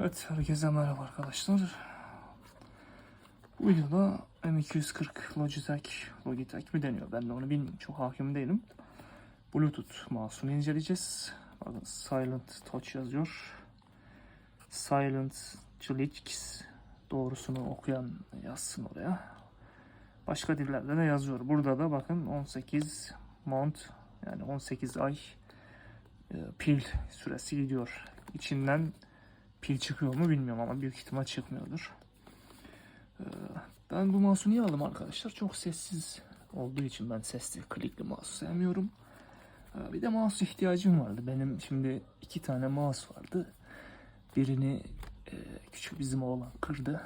Evet, herkese merhaba arkadaşlar. Bu videoda M240 Logitech, Logitech mi deniyor? Ben de onu bilmiyorum, çok hakim değilim. Bluetooth mouse'unu inceleyeceğiz. Bakın Silent Touch yazıyor. Silent Glitch doğrusunu okuyan yazsın oraya. Başka dillerde de yazıyor. Burada da bakın 18 mount yani 18 ay e, pil süresi gidiyor. İçinden pil çıkıyor mu bilmiyorum ama büyük ihtimal çıkmıyordur. Ee, Ben bu mouse'u niye aldım arkadaşlar? Çok sessiz olduğu için ben sesli klikli mouse sevmiyorum. Ee, Bir de mouse ihtiyacım vardı. Benim şimdi iki tane mouse vardı. Birini e, küçük bizim oğlan kırdı.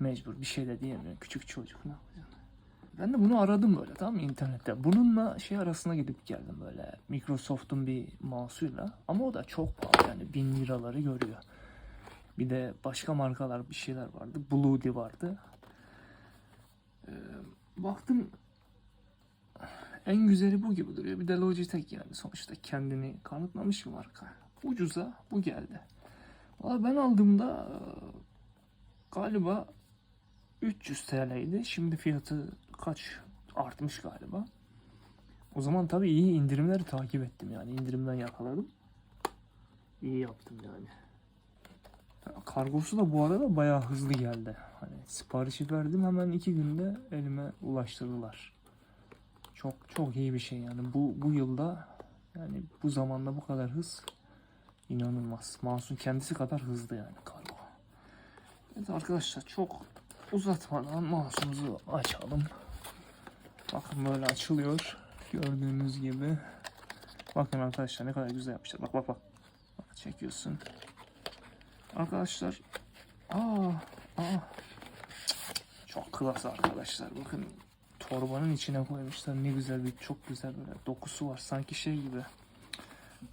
Mecbur bir şey de diyemiyor. Küçük çocuk ne yapacaksın? Ben de bunu aradım böyle tamam mı internette. Bununla şey arasına gidip geldim böyle Microsoft'un bir mouse'uyla. Ama o da çok pahalı yani bin liraları görüyor. Bir de başka markalar bir şeyler vardı. Bluedy vardı. Ee, baktım en güzeli bu gibi duruyor. Bir de Logitech yani sonuçta kendini kanıtlamış bir marka. Ucuza bu geldi. Valla ben aldığımda e, galiba 300 TL'ydi. Şimdi fiyatı kaç artmış galiba. O zaman tabii iyi indirimleri takip ettim yani indirimden yakaladım. İyi yaptım yani. Kargosu da bu arada bayağı hızlı geldi. Hani siparişi verdim hemen iki günde elime ulaştırdılar. Çok çok iyi bir şey yani bu bu yılda yani bu zamanda bu kadar hız inanılmaz. Mouse'un kendisi kadar hızlı yani kargo. Evet arkadaşlar çok uzatmadan mouse'umuzu açalım. Bakın böyle açılıyor. Gördüğünüz gibi. Bakın arkadaşlar ne kadar güzel yapmışlar. Bak bak bak. Bak çekiyorsun. Arkadaşlar. Aa, aa. Çok klas arkadaşlar. Bakın torbanın içine koymuşlar. Ne güzel bir çok güzel böyle dokusu var. Sanki şey gibi.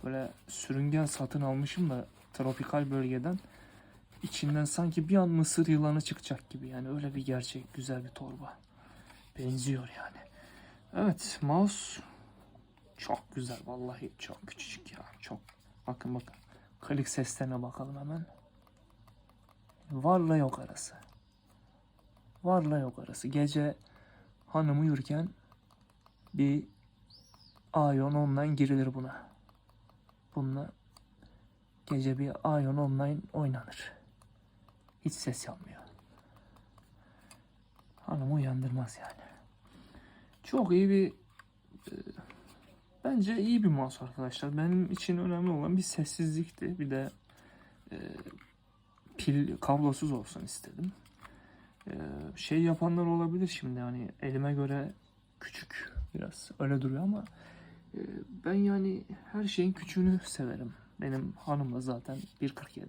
Böyle sürüngen satın almışım da tropikal bölgeden. İçinden sanki bir an mısır yılanı çıkacak gibi. Yani öyle bir gerçek güzel bir torba. Benziyor yani. Evet mouse çok güzel vallahi çok küçücük ya. Çok bakın bakın. Klik seslerine bakalım hemen. Varla yok arası. Varla yok arası. Gece hanım uyurken bir Ion Online girilir buna. Bununla gece bir Ion Online oynanır. Hiç ses yapmıyor. Hanımı uyandırmaz yani. Çok iyi bir e, bence iyi bir mouse arkadaşlar. Benim için önemli olan bir sessizlikti. Bir de e, pil kablosuz olsun istedim. E, şey yapanlar olabilir şimdi hani elime göre küçük biraz öyle duruyor ama e, ben yani her şeyin küçüğünü severim. Benim hanım da zaten 1.47.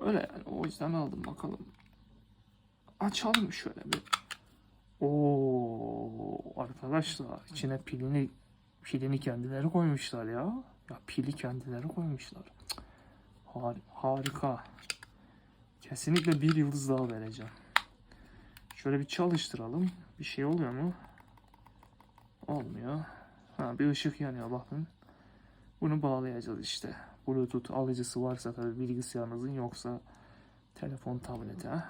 Öyle yani o yüzden aldım bakalım. Açalım şöyle bir. Oo arkadaşlar içine pilini pilini kendileri koymuşlar ya. Ya pili kendileri koymuşlar. Har- harika. Kesinlikle bir yıldız daha vereceğim. Şöyle bir çalıştıralım. Bir şey oluyor mu? Olmuyor. Ha bir ışık yanıyor bakın. Bunu bağlayacağız işte. Bluetooth alıcısı varsa tabii bilgisayarınızın yoksa telefon tablete.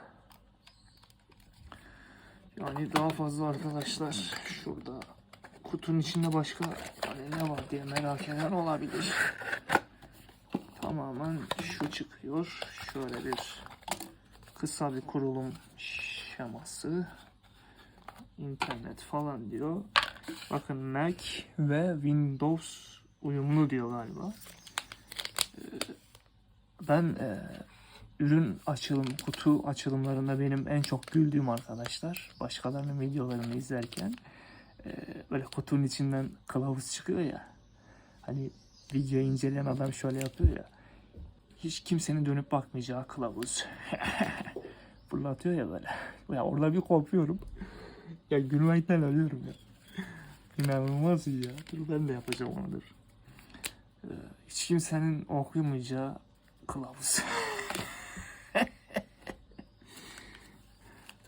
Yani daha fazla arkadaşlar şurada kutunun içinde başka hani ne var diye merak eden olabilir. Tamamen şu çıkıyor. Şöyle bir kısa bir kurulum şeması. internet falan diyor. Bakın Mac ve Windows uyumlu diyor galiba. Ee, Ben e, ürün açılım, kutu açılımlarında benim en çok güldüğüm arkadaşlar. Başkalarının videolarını izlerken e, böyle kutunun içinden kılavuz çıkıyor ya. Hani videoyu inceleyen adam şöyle yapıyor ya. Hiç kimsenin dönüp bakmayacağı kılavuz. Fırlatıyor ya böyle. Ya orada bir kopuyorum. Ya gülmekten ölüyorum ya. İnanılmaz ya. Dur ben de yapacağım onu dur. Ee, hiç kimsenin okuyamayacağı kılavuz.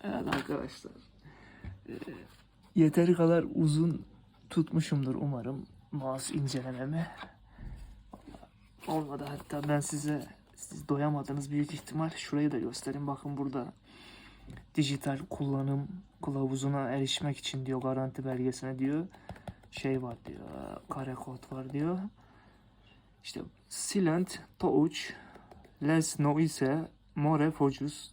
evet arkadaşlar. Ee, yeteri kadar uzun tutmuşumdur umarım mouse incelememi. Olmadı hatta ben size Siz doyamadınız büyük ihtimal. Şurayı da göstereyim. Bakın burada dijital kullanım kılavuzuna erişmek için diyor garanti belgesine diyor şey var diyor kare kod var diyor. İşte silent touch less noise more focus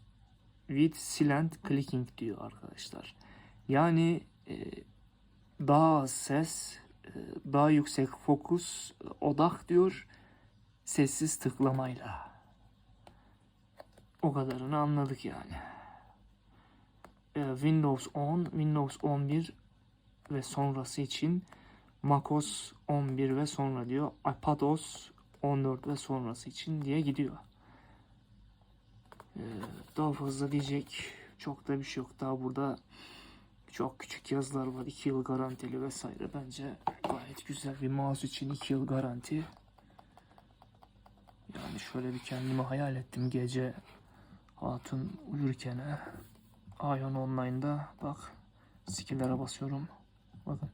with silent clicking diyor arkadaşlar. Yani e, daha az ses, e, daha yüksek fokus, e, odak diyor sessiz tıklamayla. O kadarını anladık yani. Windows 10, Windows 11 ve sonrası için macOS 11 ve sonra diyor. iPadOS 14 ve sonrası için diye gidiyor. Ee, daha fazla diyecek çok da bir şey yok. Daha burada çok küçük yazılar var. 2 yıl garantili vesaire. Bence gayet güzel bir mouse için 2 yıl garanti. Yani şöyle bir kendimi hayal ettim gece hatun uyurken Ion Online'da bak skill'lere basıyorum. Bakın.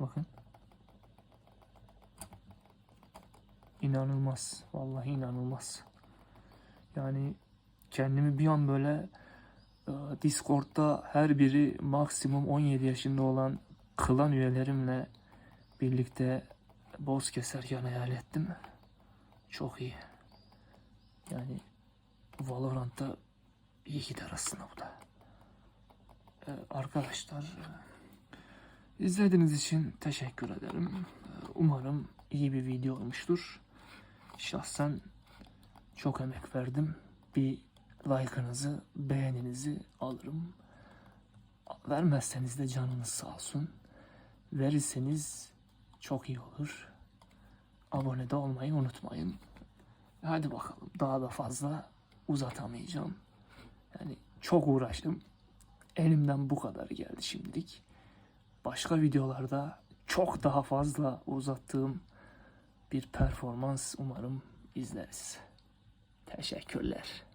Bakın. İnanılmaz. Vallahi inanılmaz. Yani kendimi bir an böyle e, Discord'da her biri maksimum 17 yaşında olan klan üyelerimle birlikte boss keserken hayal ettim. Çok iyi. Yani Valorant'ta iyi gider aslında bu da. Ee, arkadaşlar e, izlediğiniz için teşekkür ederim. Ee, Umarım iyi bir video olmuştur. Şahsen çok emek verdim. Bir like'ınızı, beğeninizi alırım. Vermezseniz de canınız sağ olsun. Verirseniz çok iyi olur. Abone de olmayı unutmayın. Hadi bakalım daha da fazla uzatamayacağım. Yani çok uğraştım. Elimden bu kadar geldi şimdilik. Başka videolarda çok daha fazla uzattığım bir performans umarım izleriz. Teşekkürler.